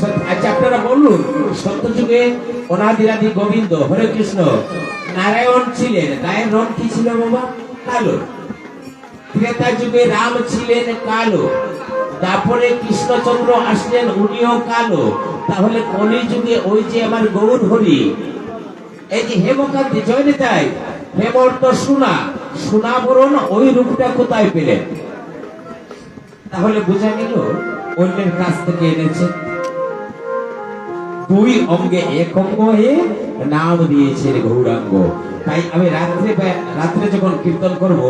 সত- আচ্ছা আপনারা বলুন, সত্যযুগে অনাদিরাদি গোবিন্দ, হরে কৃষ্ণ, নারায়ণ ছিলেন তাই রং কি ছিল বাবা? কালো। ত্রেতা যুগে রাম ছিলেন কালো। তারপরে কৃষ্ণচন্দ্র আসলেন, উনিও কালো। তাহলে কলি যুগে ওই যে আমার গৌর হরি, এই যে হেমকান্তি, জয় তাই হেমর তো সোনা সোনা বরণ ওই রূপটা কোথায় পেলেন? তাহলে বোঝা গেল অন্যের কাছ থেকে এনেছেন দুই অঙ্গে এক অঙ্গ হয়ে নাম দিয়েছেন গৌরাঙ্গ। তাই আমি রাত্রে রাত্রে যখন কীর্তন করব,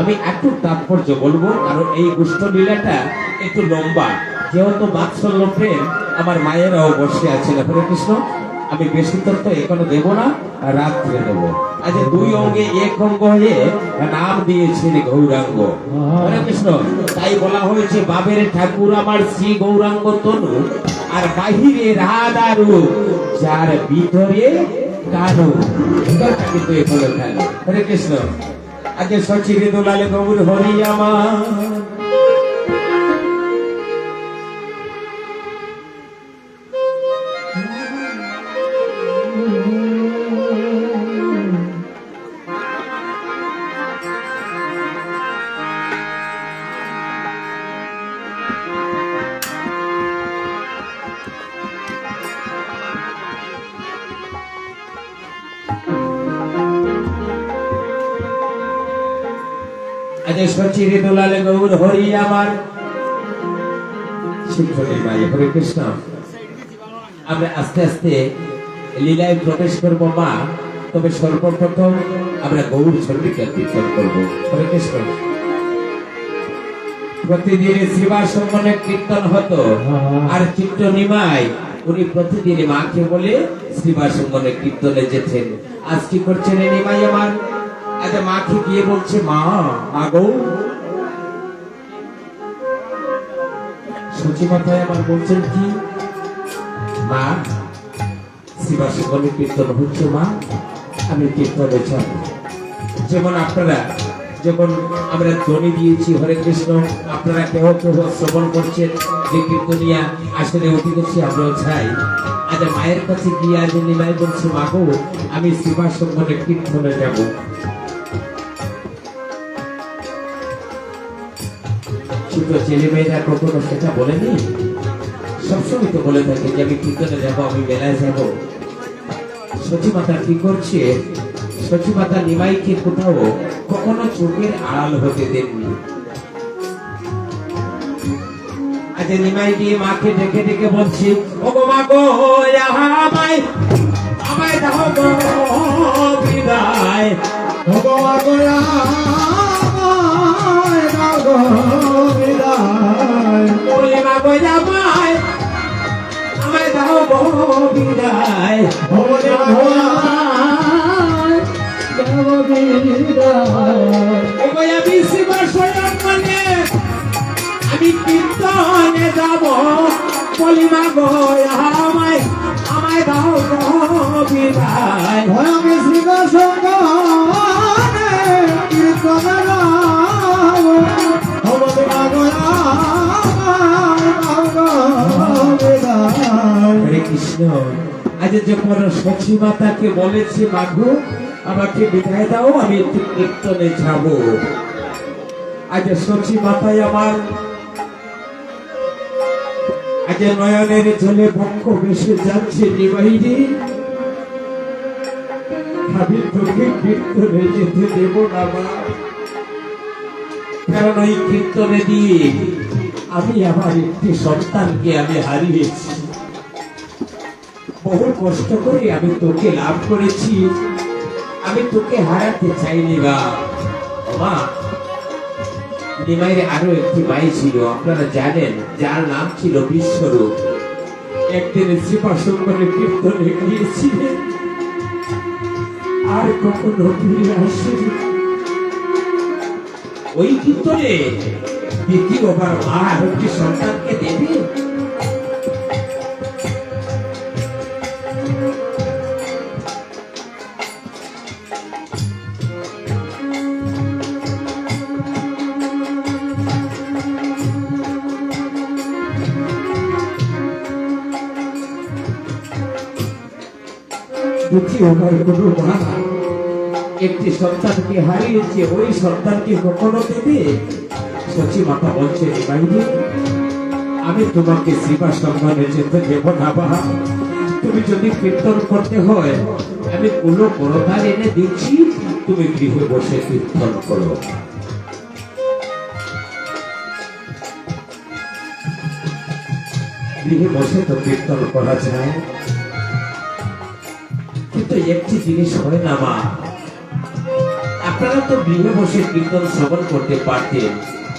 আমি একটু তাৎপর্য বলব। কারণ এই গুষ্ঠ লীলাটা একটু লম্বা। যেহেতু বাৎসল্য প্রেম, আমার মায়েরাও বসে আছেন হরে কৃষ্ণ আমি বেশি তথ্য এখনও দেব না রাত্রে দেব। আজ দুই অঙ্গে এক অঙ্গ হয়ে নাম দিয়েছেন গৌরাঙ্গ। হরে কৃষ্ণ। তাই বলা হয়েছে বাবের ঠাকুর আমার শ্রী গৌরাঙ্গ তনু, আর বাহিরে রাধা রূপ, যার ভিতরে কানু। কিন্তু এগুলো খেলো হরে কৃষ্ণ। আজকে সচিরে দোলালে গৌর হরি আজকে সচিরে দোলালে গৌর, হরি আমার। মাই, হরে কৃষ্ণ। আমরা আস্তে আস্তে লীলায় প্রবেশ করব মা, তবে সর্বপ্রথম আমরা গৌর করব। হরে কৃষ্ণ। প্রতিদিন সম্মানে কীর্তন হতো, আর চিত্র নিমাই উনি প্রতিদিন মাকে বলে শ্রীবাস সম্মানে কীর্তনে যেতেন। আজ কি করছেন নিমাই আমার? আচ্ছা মাকে গিয়ে বলছে, মা মা গৌ। সচি মাথায় আমার বলছেন কি, মা শ্রীবাস সম্মানে কীর্তন হচ্ছে, মা, আমি কীর্তনে যাব। যেমন আপনারা যখন আমরা ধ্বনি দিয়েছি, হরে কৃষ্ণ আপনারা কেহ কেহ শ্রবণ করছেন, যে কীর্তনিয়া আসলে উঠে গেছি আমরাও চাই। আজ মায়ের কাছে গিয়ে আজ নিমাই বলছে মাগো আমি শ্রীবাস সম্মানে কীর্তনে যাব। ছোট ছেলে মেয়েরা কখনো সেটা বলেনি? সবসময় তো বলে থাকে যে আমি কীর্তনে যাব, আমি মেলায় যাব। সচিমাতা কি করছে? সচিমাতা নিমাইকে কোথাও কখনো চোখের আড়াল হতে দেননি। আজ নিমাই দিয়ে মাকে ডেকে ডেকে বলছি, ও গো মা গো আমায় আমায় দাও গো, বিদায়। ভগবান গো মা গো আমায় দাও গো বিদায়। ভগবান গোয়া দেব বিদায়। ও গো আমি শিব স্বয়ং মানে আমি কীর্তনে যাব। বলি মা গো আমায় আমায় দাও বিদায়। আমি শ্রী সঙ্গে কীর্তন আজ যখন সখী মাতাকে বলেছে মাঘু আমাকে বিদায় দাও, আমি একটু কীর্তনে যাব। আজ সখী মাতায় আমার আজ নয়নের জলে বক্ষ বেসে যাচ্ছে নিবাহিনী। আমি তোকে কীর্তনে যেতে দেব না, মা। কারণ ওই কীর্তনে দিয়ে আমি আমার একটি সন্তানকে আমি হারিয়েছি। বহু কষ্ট করে আমি তোকে লাভ করেছি। আমি তোকে হারাতে চাইনি বা মা নিমাইয়ের আরও একটি মাই ছিল, আপনারা জানেন, যার নাম ছিল বিশ্বরূপ। একদিন শ্রীপাশন করে কীর্তনে গিয়েছিলেন। আর কখনো ফিরে আসেনি। ওই কীর্তনে দ্বিতীয়বার মা আর একটি সন্তানকে দেবে? দুঃখী হবার কোনো মা একটি সন্তানকে হারিয়েছে, ওই সন্তানকে কখনো দেবে? সচি মাতা বলছে বাইরে আমি তোমাকে শ্রীবাস সম্মানে যেতে দেব না বা তুমি যদি কীর্তন করতে হয়, আমি কোনো করতার এনে দিচ্ছি, তুমি গৃহে বসে কীর্তন করো। গৃহে বসে তো কীর্তন করা যায়। কিন্তু একটি জিনিস হয় না, মা। আপনারা তো গৃহে বসে কীর্তন শ্রবণ করতে পারতেন,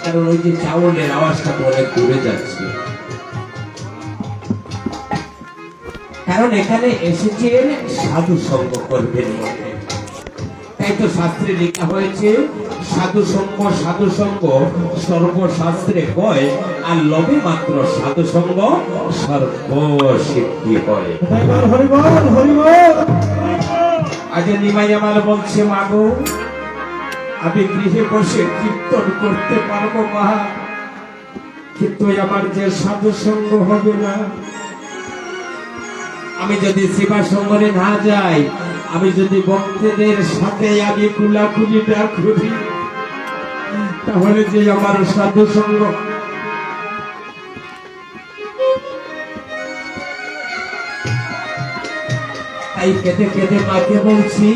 কারণ ওই যে চাউলের আওয়াজটা তো অনেক দূরে যাচ্ছে। কারণ এখানে এসেছেন সাধু সঙ্গ করবেন বলে। তাই তো শাস্ত্রে লেখা হয়েছে, সাধু সঙ্গ সাধু সঙ্গ, সর্বশাস্ত্রে কয় আর লবে মাত্র সাধু সঙ্গ, সর্বসিদ্ধি হয়। হরিবল হরিবল আজ নিমাই আমার বলছে মাগো আমি গৃহে বসে কীর্তন করতে পারব, মা। কিন্তু আমার যে সাধু সঙ্গ হবে না। আমি যদি সেবা সঙ্গনে না যাই, আমি যদি ভক্তদের সাথে আমি কুলাকুলিটা করি, তাহলে যে আমার সাধু সঙ্গ তাই কেঁদে কেঁদে মাকে বলছি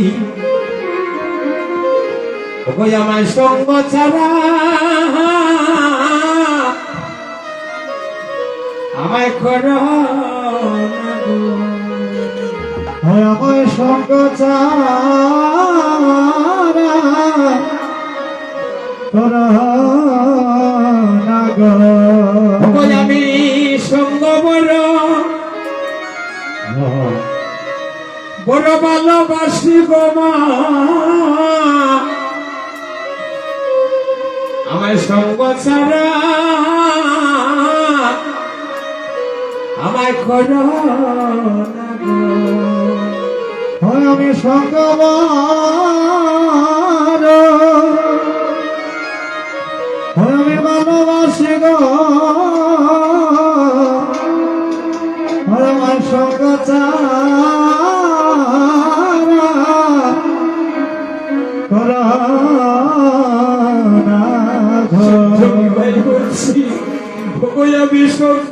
ওই আমার সঙ্গ ছাড়া আমায় কর। হয়, আমায় সঙ্গ চারা বড় ভালোবাসি গো মা আমার সঙ্গ ছাড়া আমায়। হয় আমি সঙ্গ আমি ভালোবাসি গো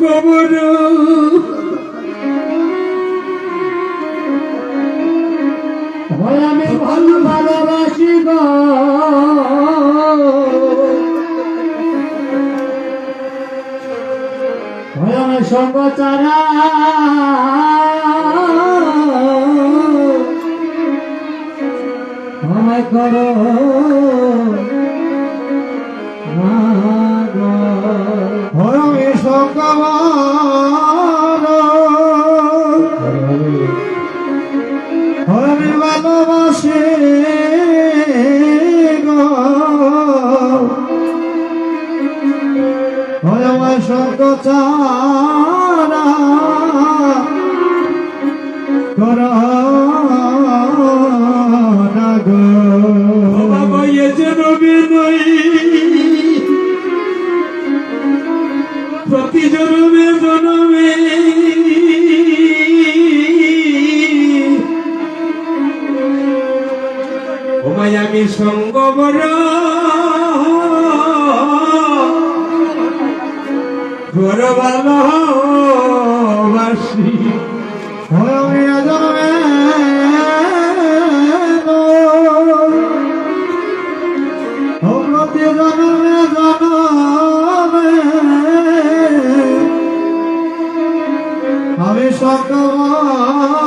বড় হয় আমি ভালো ভালোবাসি গো। সঙ্গ চারা আমায় করো। সঙ্গ আমি ভালোবাসি হয় আমার সঙ্গ চারা কর সঙ্গ বড় বড় ভালোবাসি হয় জন্মে প্রতি জন্মে আমি সকল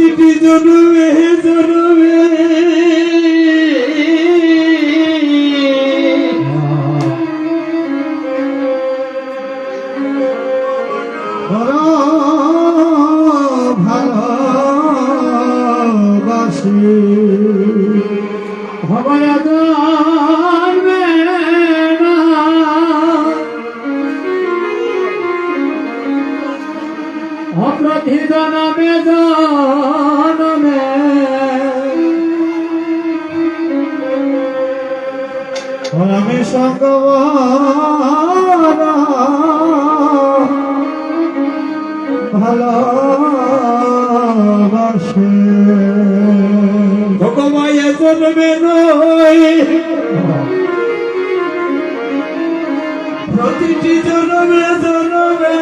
প্রতিটি জনমে জনমে ভালোবাসি। ভবায় সঙ্গবারা ভালোবাসে ভগবায় জন্মে নয় প্রতিটি জন্মে জন্মে।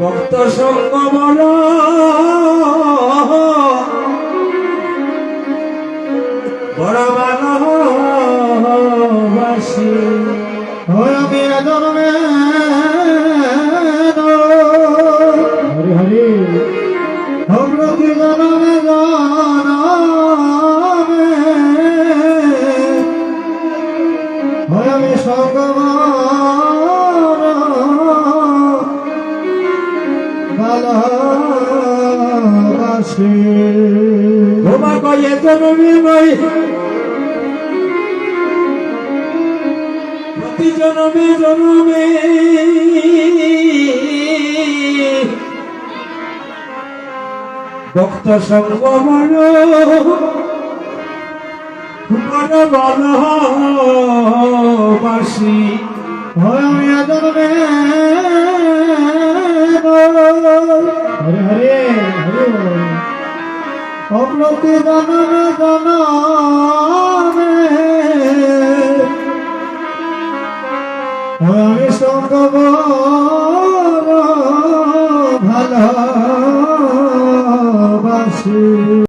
ভক্ত সঙ্গ ওই আমি জন্মে হরি হরি। প্রতি জন্মে জন্মে আমি সঙ্গবার ভালোবাসি। তোমা জন্মে নয় প্রতি জন্মে জন্মে। ভক্ত সঙ্গ বল জন্মে হরে হরে হরে অপ্রতি জন্মে জন্মে।